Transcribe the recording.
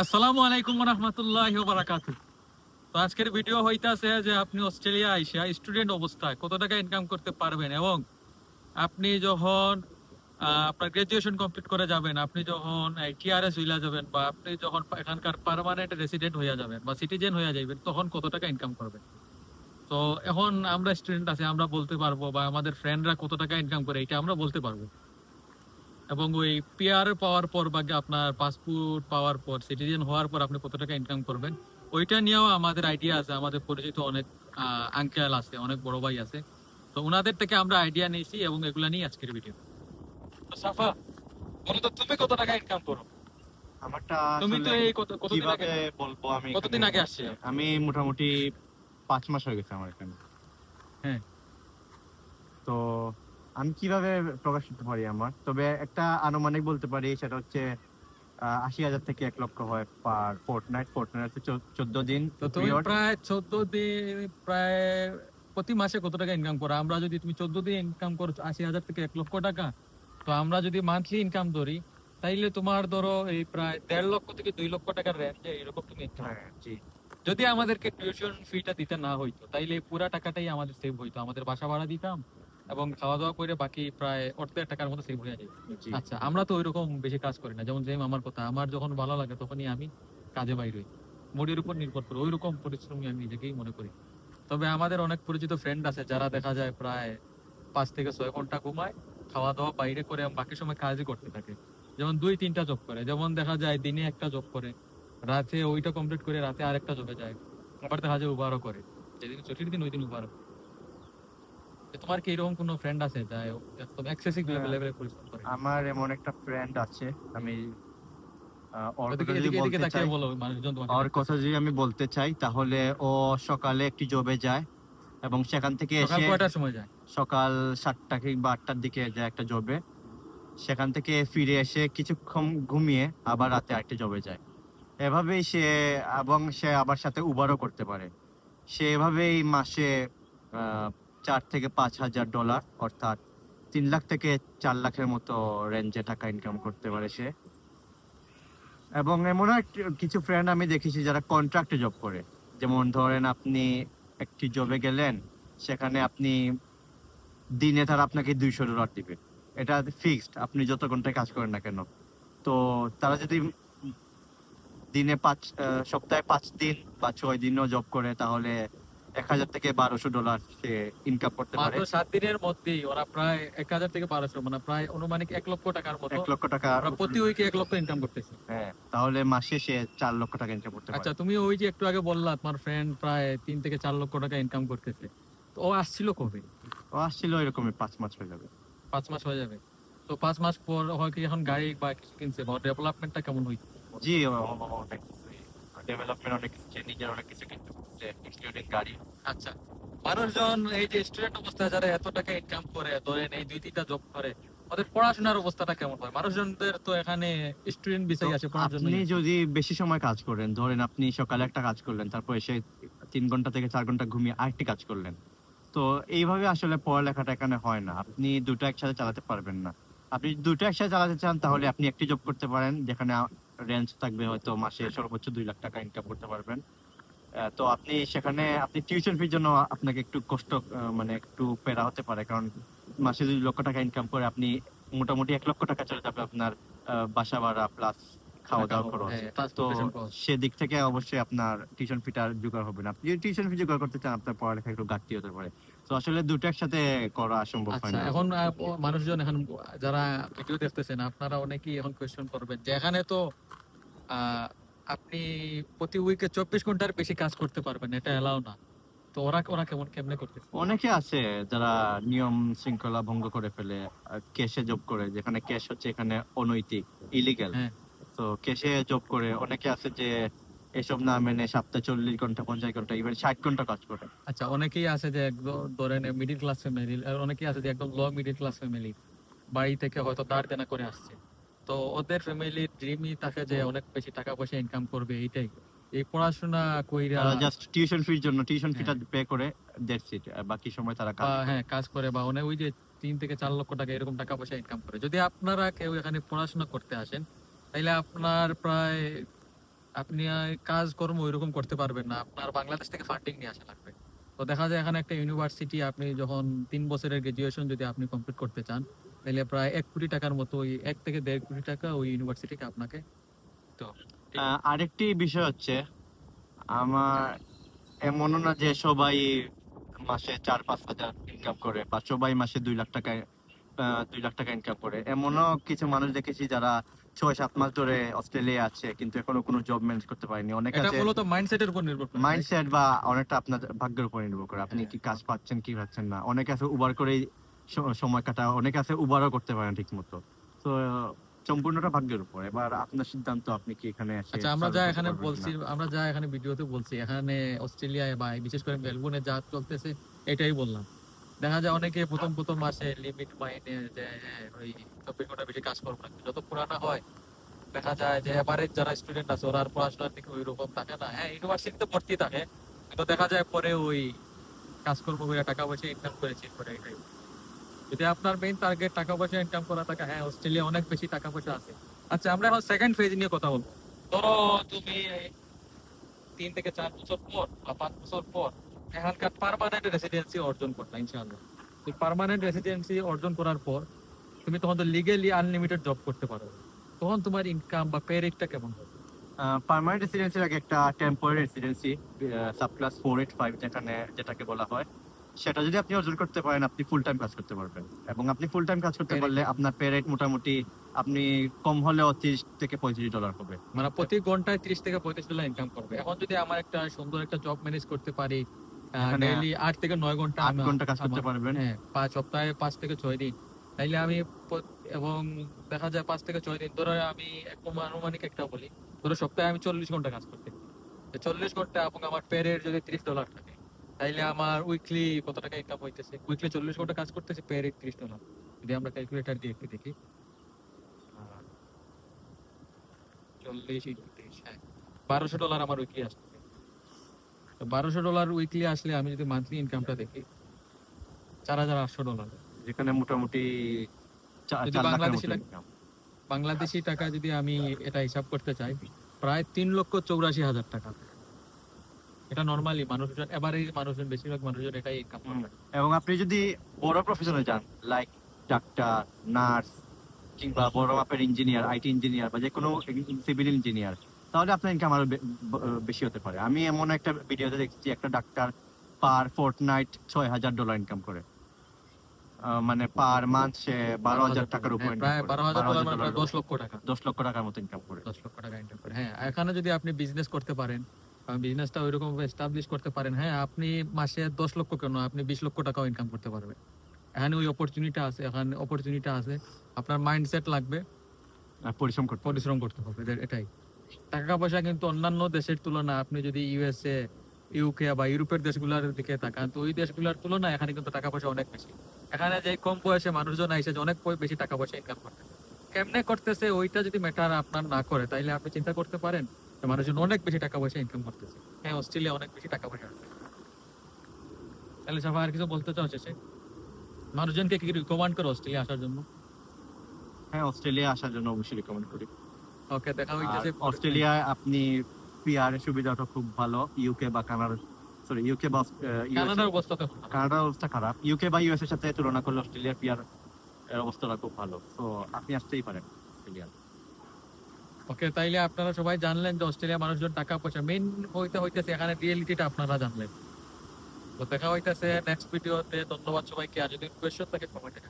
আসসালামু আলাইকুম রহমতুল্লাহ বারাকাত তো আজকের ভিডিও হইতাছে যে আপনি অস্ট্রেলিয়া আইসা স্টুডেন্ট অবস্থায় কত টাকা ইনকাম করতে পারবেন এবং আপনি যখন আপনার গ্রাজুয়েশন কমপ্লিট করে যাবেন, আপনি যখন টিআরএস হইলা যাবেন বা আপনি যখন এখানকার পার্মানেন্ট রেসিডেন্ট হইয়া যাবেন বা সিটিজেন হইয়া যাবেন তখন কত টাকা ইনকাম করবেন? তো এখন আমরা স্টুডেন্ট আছে, আমরা বলতে পারব বা আমাদের ফ্রেন্ডরা কত টাকা ইনকাম করে, এটা আমরা বলতে পারব। এবং ওই পিআর পাওয়ার পর বা আপনার পাসপোর্ট পাওয়ার পর সিটিজেন হওয়ার পর আপনি কত টাকা ইনকাম করবেন ওইটা নিয়েও আমাদের আইডিয়া আছে আমাদের পরিচিত অনেক আঙ্কেল আছে অনেক বড় ভাই আছে। তো ওনাদের থেকে আমরা আইডিয়া নিয়েছি এবং এগুলা নিয়ে আজকের ভিডিও তো সাফা বলো তো তুমি কত টাকা ইনকাম করো? আমারটা তুমি তো এই কত কতদিন আগে বলব আমি কতদিন আগে আসছে? আমি মোটামুটি পাঁচ মাস হয়ে গেছে আমার এখানে। হ্যাঁ। তো আমি কীভাবে প্রকাশ করতে পারি আমার? তবে একটা আনুমানিক বলতে পারি সেটা হচ্ছে আশি হাজার থেকে এক লক্ষ হয় পার ফোর্টনাইট ফোর্টনাইট চোদ্দ দিন তো তুমি প্রায় চোদ্দ দিন প্রায় প্রতি মাসে কত টাকা ইনকাম করো? আমরা যদি তুমি চোদ্দ দিন ইনকাম করো আশি হাজার থেকে এক লক্ষ টাকা তো আমরা যদি মান্থলি ইনকাম ধরি তাইলে তোমার ধরো এই প্রায় দেড় লক্ষ থেকে দুই লক্ষ টাকার রেঞ্জে এরকম তুমি হ্যাঁ, যদি আমাদেরকে টিউশন ফিটা দিতে না হইতো তাইলে পুরা টাকাটাই আমাদের সেভ হইতো। আমাদের বাসা ভাড়া দিতাম এবং খাওয়া দাওয়া করে বাকি প্রায় অর্ধেক টাকার মতো সেভ হয়ে যায় আচ্ছা আমরা তো ওইরকম বেশি কাজ করি না। যেমন যেম আমার কথা। আমার যখন ভালো লাগে তখনই আমি কাজে বাইর হই। মুডির উপর নির্ভর করি। ওইরকম পরিশ্রমী আমি নিজেকেই মনে করি। তবে আমাদের অনেক পরিচিত ফ্রেন্ড আছে যারা দেখা যায় প্রায় পাঁচ থেকে ছয় ঘণ্টা ঘুমায় খাওয়া দাওয়া বাইরে করে বাকি সময় কাজই করতে থাকে। যেমন দুই তিনটা জব করে। যেমন দেখা যায় দিনে একটা জব করে। রাতে ওইটা কমপ্লিট করে রাতে আরেকটা জবে যায়। আবার দেখা যায় উবারও করে। যেদিন ছুটির দিন ওই দিন উবারও। তোমার কি এরকম কোনো ফ্রেন্ড আছে যা একদম এক্সেসিভ হ্যাঁ। লেভেলে পরিশ্রম করে? আমার এমন একটা ফ্রেন্ড আছে আমি ওর কথা যদি আমি বলতে চাই তাহলে ও সকালে একটি জবে যায় এবং সেখান থেকে এসে সময় যায়? সকাল সাতটা কিংবা আটটার দিকে যায় একটা জবে সেখান থেকে ফিরে এসে কিছুক্ষণ ঘুমিয়ে আবার রাতে আরেকটা জবে যায়। এভাবেই সে এবং সে আবার সাথে উবারও করতে পারে। সে এভাবেই মাসে চার থেকে পাঁচ হাজার ডলার, অর্থাৎ তিন লাখ থেকে চার লাখের মতো রেঞ্জে টাকা ইনকাম করতে পারে সে। এবং এমন কিছু ফ্রেন্ড আমি দেখেছি যারা কন্ট্রাক্টে জব করে। যেমন ধরেন আপনি একটি জবে গেলেন, সেখানে আপনি দিনে তারা আপনাকে দুইশো ডলার দিবে। এটা ফিক্সড আপনি যত ঘন্টায় কাজ করেন না কেন। তো তারা যদি দিনে পাঁচ সপ্তাহে পাঁচ দিন বা ছয় দিনও জব করে, তাহলে এক হাজার থেকে বারোশো ডলার সে ইনকাম করতে পারে সাত দিনের মধ্যেই ওরা প্রায় এক হাজার থেকে বারোশো মানে প্রায় অনুমানিক এক লক্ষ টাকার মতো এক লক্ষ টাকা প্রতি উইকে এক লক্ষ ইনকাম করতেছে হ্যাঁ তাহলে মাসে সে চার লক্ষ টাকা ইনকাম করতে আচ্ছা তুমি ওই যে একটু আগে বললা তোমার ফ্রেন্ড প্রায় তিন থেকে চার লক্ষ টাকা ইনকাম করতেছে তো ও আসছিল কবে ও আসছিল এরকমই পাঁচ মাস হয়ে যাবে পাঁচ মাস হয়ে যাবে তো পাঁচ মাস পর হয় কি এখন গাড়ি বা কিছু কিনছে বা ডেভেলপমেন্টটা কেমন হয়েছে জি ডেভেলপমেন্ট অনেক কিছু অনেক কিছু কিন্তু ইনক্লুডিং গাড়ি। আচ্ছা। মানুষজন এই যে স্টুডেন্ট অবস্থায় যারা এত টাকা ইনকাম করে ধরেন এই দুই তিনটা জব করে ওদের পড়াশোনার অবস্থাটা কেমন হয়? মানুষজনদের তো এখানে স্টুডেন্ট বিষয় আছে আপনি যদি বেশি সময় কাজ করেন ধরেন আপনি সকালে একটা কাজ করলেন তারপর এসে তিন ঘণ্টা থেকে চার ঘণ্টা ঘুমিয়ে আরেকটি কাজ করলেন। তো এইভাবে আসলে পড়ালেখাটা এখানে হয় না। আপনি দুটো একসাথে চালাতে পারবেন না। আপনি দুটো একসাথে চালাতে চান তাহলে আপনি একটি জব করতে পারেন যেখানে রেঞ্জ থাকবে হয়তো মাসে সর্বোচ্চ দুই লাখ টাকা ইনকাম করতে পারবেন। তো আপনি সেখানে, আপনি টিউশন ফির জন্য আপনাকে একটু কষ্ট মানে একটু পেরা হতে পারে। কারণ মাসে দুই লক্ষ টাকা ইনকাম করে আপনি মোটামুটি এক লক্ষ টাকা চলে যাবে আপনার বাসা ভাড়া প্লাস খাওয়া দাওয়া খরচ। হ্যাঁ, তো সেদিক থেকে অবশ্যই আপনার টিউশন ফিটার জোগাড় হবে না। আপনি যদি টিউশন ফি জোগাড় করতে চান আপনার পড়ালেখা একটু ঘাটতি হতে পারে। তো আসলে দুটো একসাথে করা সম্ভব হয় আচ্ছা না। এখন মানুষজন এখন যারা ভিডিও দেখতেছেন আপনারা অনেকেই এখন কোয়েশ্চেন করবেন যে এখানে তো আপনি প্রতি উইকে চব্বিশ ঘণ্টার বেশি কাজ করতে পারবেন এটা এলাও না। তো ওরা ওরা কেমন কেমনে করতেছে? অনেকে আছে যারা নিয়ম শৃঙ্খলা ভঙ্গ করে ফেলে ক্যাশে জব করে যেখানে ক্যাশ হচ্ছে এখানে অনৈতিক ইলিগাল হ্যাঁ। তো ক্যাশে জব করে। অনেকে আছে যে এসব না মেনে সপ্তাহে চল্লিশ ঘণ্টা পঞ্চাশ ঘণ্টা ইভেন ষাট ঘণ্টা কাজ করে। আচ্ছা অনেকেই আছে যে একদম ধরেন মিডিল ক্লাস ফ্যামিলি অনেকেই আছে যে একদম লো মিডিল ক্লাস ফ্যামিলি বাড়ি থেকে হয়তো দাঁড় দেনা করে আসছে। তো ওদের ফ্যামিলির ড্রিমই থাকে যে অনেক বেশি টাকা পয়সা ইনকাম করবে এইটাই। এই পড়াশোনা কইরা জাস্ট টিউশন ফির জন্য টিউশন ফিটা। পে করে দ্যাটস ইট বাকি সময় তারা কাজ হ্যাঁ কাজ করে বা অনেক ওই যে তিন থেকে চার লক্ষ টাকা এরকম টাকা পয়সা ইনকাম করে। যদি আপনারা কেউ এখানে পড়াশোনা করতে আসেন তাহলে আপনার প্রায় আপনি কাজকর্ম ওইরকম করতে পারবেন না। আপনার বাংলাদেশ থেকে ফান্ডিং নিয়ে আসা লাগবে। তো দেখা যায় এখানে একটা ইউনিভার্সিটি আপনি যখন তিন বছরের গ্রাজুয়েশন যদি আপনি কমপ্লিট করতে চান তাহলে প্রায় এক কোটি টাকার মতো ওই এক থেকে দেড় কোটি টাকা ওই ইউনিভার্সিটিকে আপনাকে তো আরেকটি বিষয় হচ্ছে আমার এমনও না যে সবাই মাসে চার পাঁচ হাজার ইনকাম করে বা সবাই মাসে দুই লাখ টাকা আহ, দুই লাখ টাকা ইনকাম করে। এমনও কিছু মানুষ দেখেছি যারা ছয় সাত মাস ধরে অস্ট্রেলিয়া আছে কিন্তু এখনও কোনো জব ম্যানেজ করতে পারেনি। অনেক আছে মূলত মাইন্ডসেটের উপর নির্ভর করে মাইন্ডসেট বা অনেকটা আপনার ভাগ্যের উপর নির্ভর করে। আপনি কি কাজ পাচ্ছেন কি পাচ্ছেন না। অনেক আছে উবার করেই সময় কাটা অনেক আছে উবারও করতে পারেন ঠিক মতো তো সম্পূর্ণটা ভাগ্যের উপর। এবার আপনার সিদ্ধান্ত আপনি কি এখানে আচ্ছা আমরা যা এখানে বলছি আমরা যা এখানে ভিডিওতে বলছি এখানে অস্ট্রেলিয়ায় বা বিশেষ করে মেলবোর্নে যা চলতেছে এটাই বললাম। দেখা যায় অনেকে প্রথম প্রথম মাসে লিমিট মাইনে যে হ্যাঁ, ওই চব্বিশ ঘণ্টা বেশি কাজ করব না। যত পুরানা হয় দেখা যায় যে এবারে যারা স্টুডেন্ট আছে ওরা পড়াশোনার দিকে ওই রকম থাকে না। হ্যাঁ ইউনিভার্সিটিতে ভর্তি থাকে কিন্তু দেখা যায় পরে ওই কাজকর্ম করে টাকা পয়সা ইনকাম করেছি করে এটাই। যদি আপনার মেইন টার্গেট টাকা পয়সা ইনকাম করা থাকে হ্যাঁ অস্ট্রেলিয়া অনেক বেশি টাকা পয়সা আছে। আচ্ছা আমরা এখন সেকেন্ড ফেজ নিয়ে কথা বলব। ধরো তুমি তিন থেকে চার বছর পর বা পাঁচ বছর পর এখানকার পার্মানেন্ট রেসিডেন্সি অর্জন ইনশাআল্লাহ। তুমি পার্মানেন্ট রেসিডেন্সি অর্জন করার পর তুমি তখন তো লিগেলি আনলিমিটেড জব করতে পারো। তখন তোমার ইনকাম বা পে রেটটা কেমন হবে? পার্মানেন্ট রেসিডেন্সির আগে একটা temporary residency sub class four eight five যেখানে যেটাকে বলা হয় সেটা যদি আপনি অর্জন করতে পারেন আপনি ফুল টাইম কাজ করতে পারবেন। এবং আপনি ফুল টাইম কাজ করতে পারলে আপনার পে রেট মোটামুটি আপনি কম হলেও তিরিশ থেকে পঁয়ত্রিশ ডলার হবে। মানে প্রতি ঘন্টায় ত্রিশ থেকে পঁয়ত্রিশ ডলার ইনকাম করবে। এখন যদি আমার একটা সুন্দর একটা জব ম্যানেজ করতে পারি ডেইলি আট থেকে নয় ঘণ্টা আট ঘণ্টা কাজ করতে পারবেন। হ্যাঁ পাঁচ সপ্তাহে পাঁচ থেকে ছয় দিন। তাইলে আমি এবং দেখা যায় পাঁচ থেকে ছয় দিন। ধরো আমি একদম আনুমানিক একটা বলি। ধরো সপ্তাহে আমি চল্লিশ ঘণ্টা কাজ করতে চল্লিশ ঘণ্টা এবং আমার পেরের যদি ত্রিশ ডলার থাকে তাইলে আমার উইকলি কত টাকা ইনকাম হইতেছে? উইকলি চল্লিশ ঘণ্টা কাজ করতেছে পেরে ত্রিশ ডলার যদি আমরা ক্যালকুলেটর দিয়ে একটু দেখি। চল্লিশ ইন্টু ত্রিশ হ্যাঁ। বারোশো ডলার আমার উইকলি বারোশো ডলার উইকলি আসলে আমি যদি মান্থলি ইনকামটা দেখি চার হাজার আটশো ডলার। যেখানে মোটামুটি যদি বাংলাদেশি। বাংলাদেশি টাকা যদি আমি এটা হিসাব করতে চাই প্রায় তিন লক্ষ চৌরাশি হাজার টাকা। এটা নর্মালি মানুষজন এভারেজ মানুষজন বেশিরভাগ মানুষজন এটাই ইনকাম করবে। এবং আপনি যদি বড় প্রফেশনে যান লাইক ডাক্তার নার্স কিংবা বড় মাপের ইঞ্জিনিয়ার আইটি ইঞ্জিনিয়ার বা যে কোনো সিভিল ইঞ্জিনিয়ার তাহলে আপনার ইনকাম আরও বেশি হতে পারে। আমি এমন একটা ভিডিওতে দেখছি একটা ডাক্তার পার ফোর্ট নাইট ছয় হাজার ডলার ইনকাম করে। মানে পার মান্থ সে বারো হাজার টাকার উপর হ্যাঁ, income প্রায় করে। বারো হাজার 12,000 ডলার মানে দশ লক্ষ টাকা। দশ লক্ষ টাকার মতো ইনকাম করে। দশ লক্ষ টাকা ইনকাম করে। হ্যাঁ এখানে যদি আপনি বিজনেস করতে পারেন বিজনেসটা ওইরকম এস্টাবলিশ করতে পারেন হ্যাঁ আপনি মাসে দশ লক্ষ কেন? আপনি বিশ লক্ষ টাকাও ইনকাম করতে পারবেন। এখানে ওই অপরচুনিটি আছে এখানে অপরচুনিটি আছে। আপনার মাইন্ডসেট লাগবে। পরিশ্রম করতে। পরিশ্রম করতে হবে এটাই। টাকা পয়সা কিন্তু অন্যান্য দেশের তুলনায়, আপনি যদি ইউএসএ ইউকে বা ইউরোপের দেশগুলোর দিকে তাকান, তো ওই দেশগুলোর তুলনায় এখানে কিন্তু টাকা পয়সা অনেক বেশি। এখানে যে কম বয়সে মানুষজন আইসে যে অনেক বেশি টাকা পয়সা ইনকাম করতে কেমনে করতেছে, ওইটা যদি ম্যাটার আপনার না করে, তাইলে আপনি চিন্তা করতে পারেন যে মানুষজন অনেক বেশি টাকা পয়সা ইনকাম করতেছে। হ্যাঁ অস্ট্রেলিয়া অনেক বেশি টাকা পয়সা তাহলে সবাই আর কিছু বলতে চাও শেষে? মানুষজনকে কি রিকমেন্ড করো অস্ট্রেলিয়া আসার জন্য? হ্যাঁ অস্ট্রেলিয়া আসার জন্য অবশ্যই রিকমেন্ড করি। ওকে দেখা হইতেছে অস্ট্রেলিয়ায় আপনি পিআর সুবিধাটা খুব ভালো ইউকে বা কানাডা সরি ইউকে বা কানাডার অবস্থা কানাডার অবস্থা খারাপ। ইউকে বা ইউএস এর সাথে তুলনা করলে অস্ট্রেলিয়ার পিআর এর অবস্থাটা খুব ভালো। তো আপনি আসতেই পারেন অস্ট্রেলিয়া। ওকে তাইলে আপনারা সবাই জানলেন যে অস্ট্রেলিয়া মানুষজন টাকা পয়সা মেইন হইতে হইতেছে এখানে রিয়েলিটিটা আপনারা জানলেন। তো দেখা হইতেছে নেক্সট ভিডিওতে ধন্যবাদ সবাইকে। আর যদি কোয়েশ্চন থাকে কমেন্টে